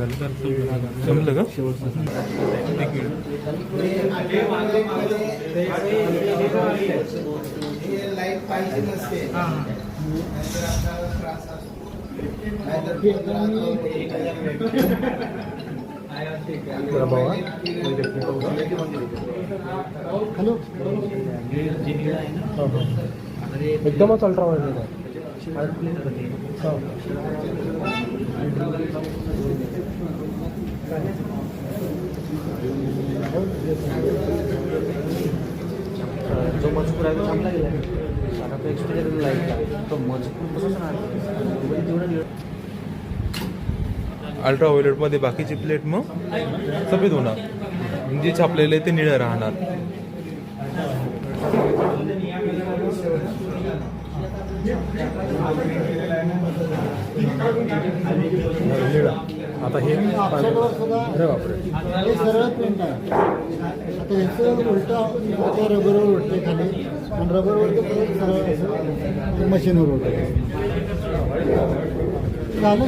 झालं जमलं का? हॅलो. एकदमच अल्ट्रा वाईड आहे हो. चांगला गेला आणि आता एक्सपिरियन्स लाईटला तो मजकूर कसं राहतो तेवढं अल्ट्रा व्हायलेटमध्ये बाकीची प्लेट मग सफेद होणार जे छापलेले ते निळं राहणार निळा. आता हे अरे बापरे हे सरळ प्रिंट आहे. आता ह्याचं उलट आता रबरवर उलटते खाली आणि रबरवर परत सरळ असं मशीनवर उलटते झालं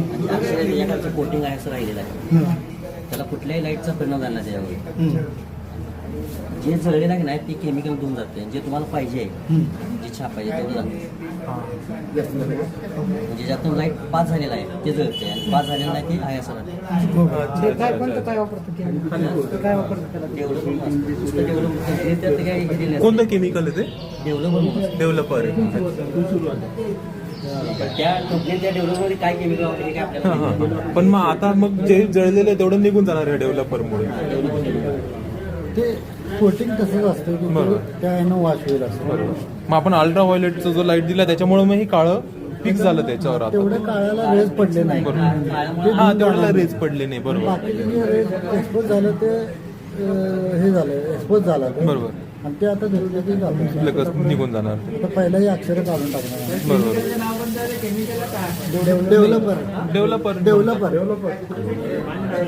तिथं कोटिंग आहे असं राहिलेलं आहे. त्याला कुठल्याही लाईटचा परिणाम झाला नाही त्याच्यावर. जे जळले नाही ना ते केमिकल धुवून जाते. जे तुम्हाला पाहिजे आहे जे छापायचे तेवढं जाते. म्हणजे ज्यातून लाइट पास झालेला आहे ते जळते आणि पास झालेलं नाही ते आहे असं राहते. काय पण काय वापरतो काय वापरतो त्याला? डेव्हलप नुसतं डेव्हलप त्यात ते काही हे दिलं कोणतं केमिकल आहे ते? डेव्हलपर म्हणून डेव्हलपर त्या कंपनीत त्या डेव्हलपमध्ये काय केमिकल वापरले हे काय आपल्याला माहिती नाही. पण मग आता मग जे जळलेलं आहे तेवढं निघून जाणार आहे डेव्हलपरमुळे ते कोटिंग तसंच असतं की बरोबर. ते त्या ह्यानं वाश होईल असं. मग आपण अल्ट्रा व्हायोलेटचा जो लाइट दिला त्याच्यामुळे मग हे काळं फिक्स झालं त्याच्यावर आता. तेवढे काळाला रेज पडले नाही. बरोबर. हा तेवढ्याला रेज पडले नाही बरोबर. बाकीचे जे रेज एक्सपोज झालं ते अं, हे झालं एक्सपोज झालं ते. बरोबर. आणि ते आता जातं लगेच निघून जाणार. ते. आता पहिला ही अक्षरं काढून टाकणार बरोबर. डेव्हलपर. डेव्हलपर. डेव्हलपर.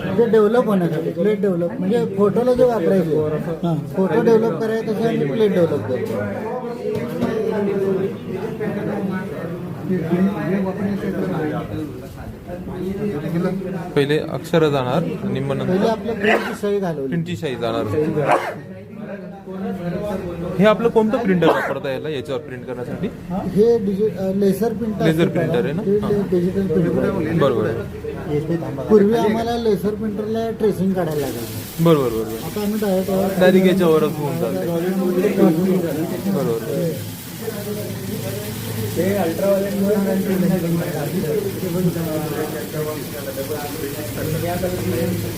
म्हणजे डेव्हलप होण्यासाठी प्लेट डेव्हलप. म्हणजे फोटोला जे वापरायचे. हां फोटो डेव्हलप करायचं तसं आम्ही प्लेट डेव्हलप करतो पहिले अक्षर जाणार आणि मग पहिले नंतर आपल्या प्लेटची सही घालवली. प्रिंटची शाही जाणार. हे आपलं कोणतं प्रिंटर वापरता याला याच्यावर प्रिंट करण्यासाठी? हे? Digi laser printer Laser printer आहे ना? डिजिटल प्रिंटर बरोबर. पूर्वी आम्हाला लेसर प्रिंटरला ट्रेसिंग काढायला लागायचं. बरोबर बरोबर. आता आम्ही डायरेक्ट डायरेक्ट याच्यावरच होऊन जाते बरोबर.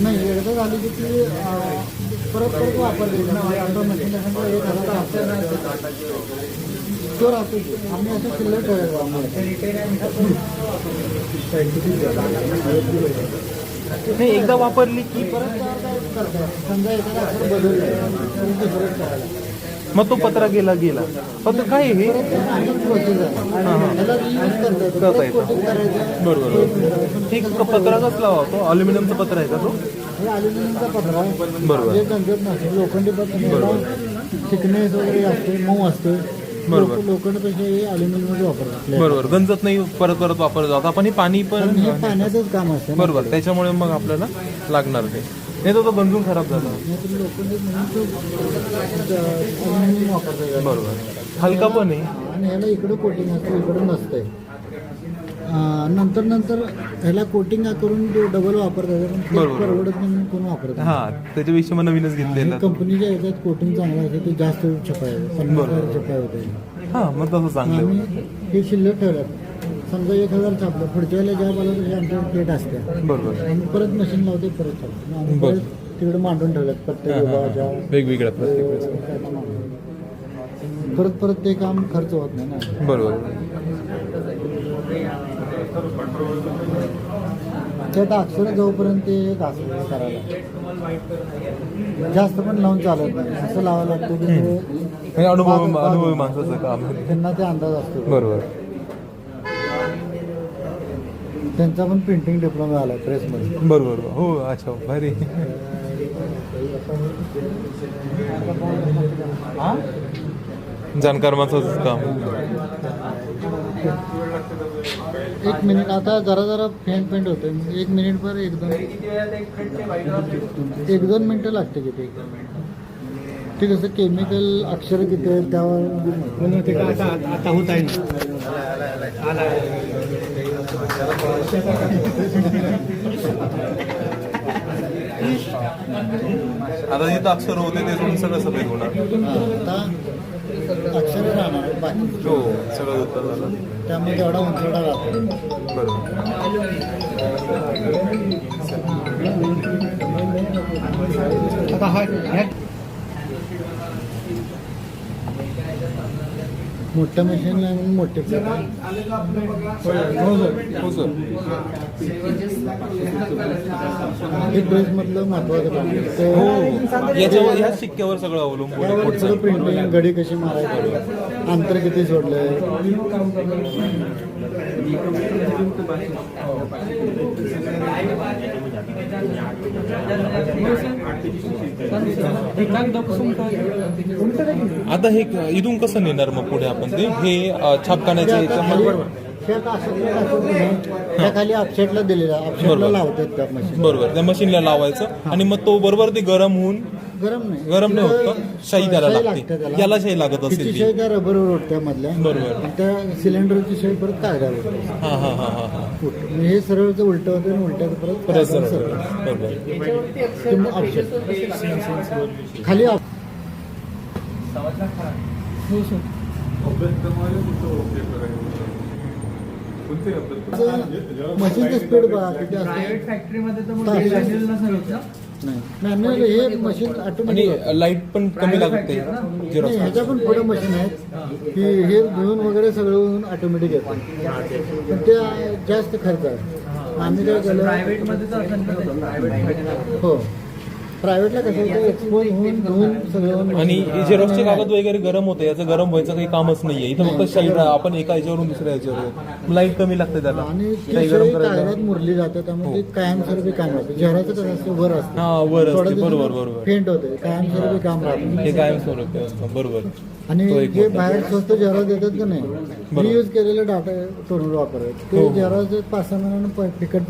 नाही एकदा झाली की ती परत परत वापरली. म्हणजे तो राहतो. आम्ही असं शिल्लक ठेवायचो नाही एकदा वापरली की परत करतात समजा एखादा बदललं तर दुसरंच करायला. मग तो पत्रा गेला गेला. पण काय हे करता येतं. बरोबर हे पत्रा कसला तो. अल्युमिनियमचा पत्रा आहे का तो? बरोबर. लोखंडी वगैरे असते मऊ असते. बरोबर. वापरतात. बरोबर. गंजत नाही परत परत वापरत जात आपण हे पाणी पण पाण्याचंच काम असतं. बरोबर. त्याच्यामुळे मग आपल्याला लागणार ते नाही तर तो गंजून खराब झाला तो. बरोबर हलका पण आहे आणि ह्याला इकडं कोटिंग असतं इकडं नसतंय अं, नंतर नंतर ह्याला कोटिंग करून डबल वापरतात पण ते बरोबर. परवडत नाही म्हणून कोण वापरत नाही. हा त्याच्यापेक्षा मग नवीनच घेतलेला तो. कंपनीच्या याच्यात कोटिंग चांगलं असतं ते जास्त छपाय पन्नास. हजार छपाय होते हा मग तसं चांगलं आम्ही आहे. हे शिल्लक ठेवल्यात समजा एक हजार छापलं पुढच्या वेळेला ज्या तशी आमच्या प्लेट असते बरोबर. आम्ही परत मशीन लावते परत छापतो आम्ही बरं. परत तिकडे मांडून ठेवल्यात प्रत्येक हा, विभागाच्या. वेगवेगळ्या प्रत्येक वेळेस. त्याला मांडून. परत परत ते काम खर्च होत नाही ना. बरोबर. त्यात अक्षर जाऊपर्यंत ते एक असं करायला. जास्त पण लावून चालत नाही. असं लावावं लागतं की ते हे अनुभव अनुभवी माणसाचं काम. त्यांना ते अंदाज असतो. बरोबर. त्यांचा पण प्रिंटिंग डिप्लोमा झाला प्रेसमध्ये बरोबर हो अच्छा भारी. जाणकार माणसाचं काम. एक मिनिट आता जरा जरा फेंट फेंट होते एक मिनिट पर एक दोन एक दोन मिनटं लागते किती? ते कसं केमिकल अक्षर किती आहेत? त्यावर ते काय आता आता होत आहे. आता जिथं अक्षर होते ते सोडून सगळं सफेद होणार. आता अक्षर राहणार बाकी हो सगळं उत्तर झालं. त्यामुळे तेवढा उंचवडा राहतो. बरोबर. आता हा मोठ्या मशीनला आणि मोठे प्रकार. हो सर हे ड्रेसमधलं महत्वाचं काम हो याच्यावर ह्या शिक्क्यावर सगळं अवलंबून आहे पुढचं. प्रिंटिंग गडी कशी मारायची? अंतर किती सोडलंय? आता हे इथून कसं नेणार मग पुढे आपण ते? हे छापखान्याच्या याच्यामध्ये खाली अपसेटला दिलेला अपसेटला. लावतात त्या मशीन बरोबर. त्या मशीनला लावायचं आणि मग तो बरोबर ते गरम होऊन गरम नाही. गरम नाही होत का? शाई त्याला लागते. याला शाई लागत असेल तिची ती. शाई त्या रबरवर उठत्या मधल्या. बरोबर. आणि त्या सिलेंडरची शाई परत कागदावर उठते. हा हा हा हा हा. उठ- म्हणजे हे सरळचं उलट होतं आणि उलट्याचं परत परत कागदावर सरळ. बरोबर. option. खाली op- मशीनचं स्पीड बघा किती असते. फॅक्टरीमध्ये तर मग नाही. मॅन्युअल हे मशीन आणि ऑटोमॅटिक लाइट पण कमी लागते नाही ह्याच्या पण पुढे मशीन आहेत की हे धुवून वगैरे सगळं ऑटोमॅटिक येतं. पण ते जास्त खर्च आहे. आम्ही काय केलं. प्रायव्हेट हो. प्रायव्हेटला कसं होतं एक्सपोज होऊन धुवून सगळं आणि झेरॉक्सचे कागद वगैरे गरम होते याचं गरम व्हायचं काही कामच नाहीये. इथं फक्त शाई रा- आपण एका याच्यावरून दुसऱ्या याच्यावर लाइट कमी लागते त्याला. आणि गरम करायला. कागदात मुरली जाते त्यामुळे ती कायमस्वरूपी काम राहते. जहराचं कसं असतं वर असतं. हा वर बरोबर बरोबर. फेंट होते. कायमस्वरूपी काम राहतं. हे कायम स्वरूपी असतं. बरोबर. आणि तो एक जे मुद्दा. बाहेर स्वस्त देतात का नाही. रियूज केलेले डाटा वापरतात. हो, ते हो. पाच सहा महिन्यानं प- फिकट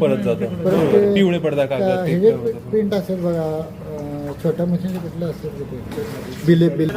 परत जातं. बरोबर. पिवळे पडदा कागद, ते हे. प्रिंट असेल बघा छोट्या मशीन कुठलं असेल बिले बिल